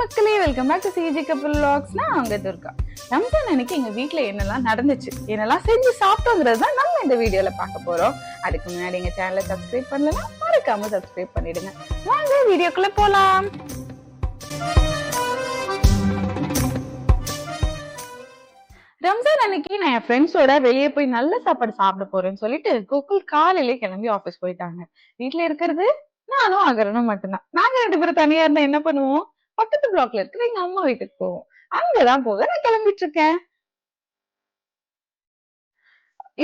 மக்களே welcome back to CG கப்பல் வ்ளாக்ஸ்னா அவங்க துர்கா. ரம்ஜான் அன்னைக்கு எங்க வீட்ல என்னெல்லாம் நடந்துச்சு என்னெல்லாம் செஞ்சு சாப்பிட்டோங்கிறது தான் நம்ம இந்த வீடியோல பார்க்க போறோம். அதுக்கு முன்னாடி எங்க சேனலை சப்ஸ்கிரைப் பண்ணலன்னா மறக்காம சப்ஸ்கிரைப் பண்ணிடுங்க. வாங்க வீடியோக்குள்ள போலாம். ரம்ஜான் அன்னைக்கு நான் என் ஃப்ரெண்ட்ஸோட வெளியே போய் நல்ல சாப்பாடு சாப்பிட போறேன்னு சொல்லிட்டு கோகுல் காலையிலே கிளம்பி ஆபீஸ் போயிட்டாங்க. வீட்ல இருக்கிறது நானும் அகரனும் மட்டும்தான். நாங்க ரெண்டு பேரும் தனியா இருந்தா என்ன பண்ணுவோம்? பக்கத்து பிளாக்ல இருக்கிற எங்க அம்மா வீட்டுக்கு போவோம். அங்கதான் போக நான் கிளம்பிட்டு இருக்கேன்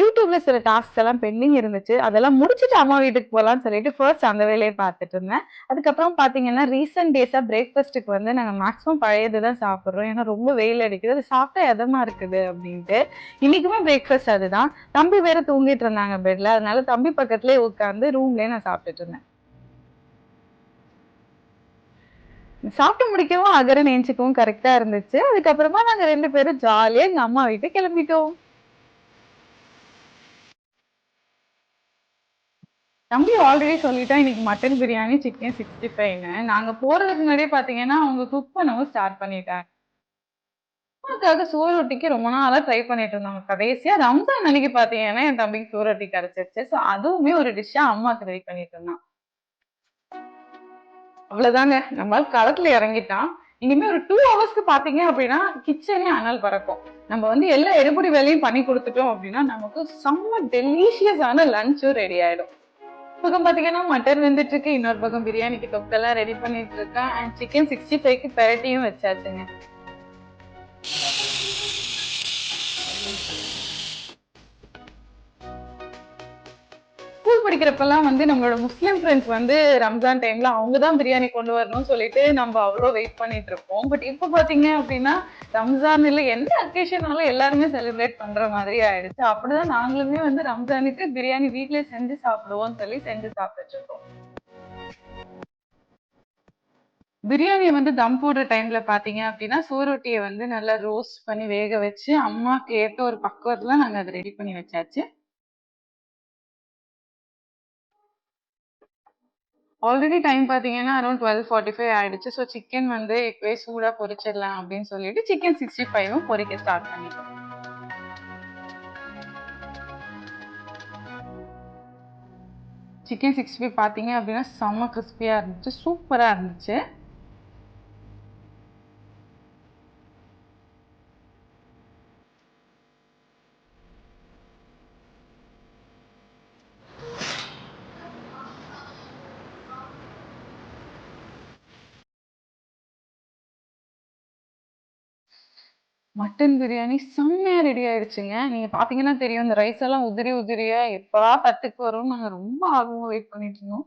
யூடியூப்ல சில டாஸ்க் எல்லாம் பெண்டிங் இருந்துச்சு. அதெல்லாம் முடிச்சுட்டு அம்மா வீட்டுக்கு போகலாம்னு சொல்லிட்டு ஃபர்ஸ்ட் அந்த வேலையை பார்த்துட்டு இருந்தேன். அதுக்கப்புறம் பாத்தீங்கன்னா ரீசெண்ட் டேஸா பிரேக்ஃபாஸ்ட்டுக்கு வந்து நாங்கள் மேக்ஸிமம் பழையது தான் சாப்பிட்றோம். ஏன்னா ரொம்ப வெயில் அடிக்குது. அது சாப்பிட்டா எதமா இருக்குது அப்படின்ட்டு. இன்னைக்குமே பிரேக்ஃபாஸ்ட் அதுதான். தம்பி வேற தூங்கிட்டு இருந்தாங்க பெட்ல அதனால தம்பி பக்கத்துலேயே உட்காந்து ரூம்லேயே நான் சாப்பிட்டுட்டு இருந்தேன். சாப்பிட்டு முடிக்கவும் அகரன் ஏஞ்சிக்கவும் கரெக்டா இருந்துச்சு. அதுக்கப்புறமா நாங்க ரெண்டு பேரும் ஜாலியா எங்க அம்மா வீட்டுக்கு கிளம்பிட்டோம். தம்பி ஆல்ரெடி சொல்லிட்டா இன்னைக்கு மட்டன் பிரியாணி சிக்கன் சிக்ஸ்டி ஃபைவ்னு நாங்க போறதுக்கு முன்னாடியே பாத்தீங்கன்னா அவங்க குக் பண்ணவும் ஸ்டார்ட் பண்ணிட்டாங்க. அம்மாக்காக சோறு ரொட்டிக்கு ரொம்ப நாளா ட்ரை பண்ணிட்டு இருந்தாங்க கடைசியா ரம்ஜான் அன்னைக்கு பாத்தீங்கன்னா என் தம்பிக்கு சோறு ரொட்டி கிடைச்சிருச்சு. ஸோ அதுவுமே ஒரு டிஷ்ஷா அம்மாக்கு ரெடி பண்ணிட்டு இருந்தான். அவ்வளவுதாங்க. நம்ம களத்துல இறங்கிட்டான். இனிமே ஒரு டூ ஹவர்ஸ்க்கு பாத்தீங்க அப்படின்னா கிச்சனே அனல் பறக்கும். நம்ம வந்து எல்லா எரிபொடி வேலையும் பண்ணி கொடுத்துட்டோம் அப்படின்னா நமக்கு செம்ம டெலிஷியஸான லஞ்சும் ரெடி ஆயிடும். பக்கம் பாத்தீங்கன்னா மட்டன் வெந்துட்டு இருக்கு இன்னொரு பக்கம் பிரியாணிக்கு தொக்கெல்லாம் ரெடி பண்ணிட்டு இருக்கேன். அண்ட் சிக்கன் சிக்ஸ்டி ஃபைவ்க்கு பெரட்டியும் வச்சாச்சுங்க. படிக்கிறப்பெல்லாம் வந்து நம்மளோட முஸ்லீம் ஃப்ரெண்ட்ஸ் வந்து ரம்ஜான் டைம்ல அவங்க தான் பிரியாணி கொண்டு வரணும்னு சொல்லிட்டு நம்ம அவ்வளோ வெயிட் பண்ணிட்டு இருப்போம். பட் இப்போ பாத்தீங்க அப்படின்னா ரம்ஜான் இல்லை எந்த அக்கேஷனாலும் எல்லாருமே செலிப்ரேட் பண்ற மாதிரி ஆயிடுச்சு. அப்படிதான் நாங்களுமே வந்து ரம்ஜானுக்கு பிரியாணி வீட்லயே செஞ்சு சாப்பிடுவோம்னு சொல்லி செஞ்சு சாப்பிட்டுட்டு இருக்கோம். பிரியாணியை வந்து தம் போடுற டைம்ல பாத்தீங்க அப்படின்னா சோரொட்டியை வந்து நல்லா ரோஸ்ட் பண்ணி வேக வச்சு அம்மாக்கு ஏற்ற ஒரு பக்குவத்துல நாங்க அதை ரெடி பண்ணி வச்சாச்சு. ஆல்ரெடி டைம் பார்த்தீங்கன்னா அரௌண்ட் டுவெல் ஃபார்ட்டி ஃபைவ் ஆயிடுச்சு. ஸோ சிக்கன் வந்து இப்போவே சூடாக பொரிச்சிடலாம் அப்படின்னு சொல்லிட்டு சிக்கன் சிக்ஸ்டி ஃபைவும் பொரிக்க ஸ்டார்ட் பண்ணிட்டோம். சிக்கன் சிக்ஸ்டி ஃபைவ் பார்த்தீங்க அப்படின்னா செம்ம கிறிஸ்பியாக இருந்துச்சு. சூப்பராக இருந்துச்சு. மட்டன் பிரியாணி செம்மையா ரெடி ஆயிடுச்சுங்க. நீங்க பாத்தீங்கன்னா தெரியும் இந்த ரைஸ் எல்லாம் உதிரி உதிரியா எப்படா தட்டுக்கு வரும்னு நாங்க ரொம்ப ஆர்வமா வெயிட் பண்ணிட்டு இருந்தோம்.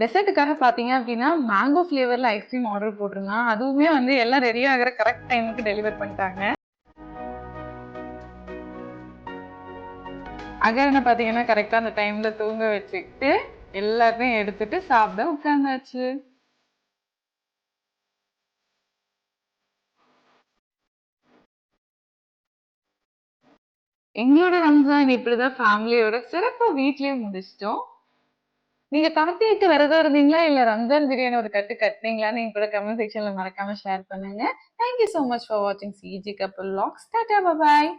டெசர்ட்டுக்காக பார்த்தீங்க அப்படின்னா மேங்கோ ஃப்ளேவரில் ஐஸ்கிரீம் ஆர்டர் போட்டிருந்தேன் அதுவுமே வந்து எல்லாம் ரெடி ஆகிற கரெக்ட் டைமுக்கு டெலிவர் பண்ணிட்டாங்க. அகரனை பார்த்தீங்கன்னா கரெக்டாக அந்த டைமில் தூங்க வச்சுக்கிட்டு எல்லாத்தையும் எடுத்துட்டு சாப்பிட உட்காந்தாச்சு. எங்களோட ரம்ஜான் இப்படிதான் ஃபேமிலியோட சிறப்பா வீட்லயே முடிச்சிட்டோம். நீங்க கார்த்திகைக்கு விரதம் இருந்தீங்களா? இல்ல ரம்ஜான் பிரியாணி ஒரு கட்டு கட்டுனீங்களான்னு எங்க கூட கமெண்ட் செக்ஷன்ல மறக்காம ஷேர் பண்ணுங்க. Thank you so much for வாட்சிங் சிஜி கப்பல் லாக்ஸ் டாடா பாய்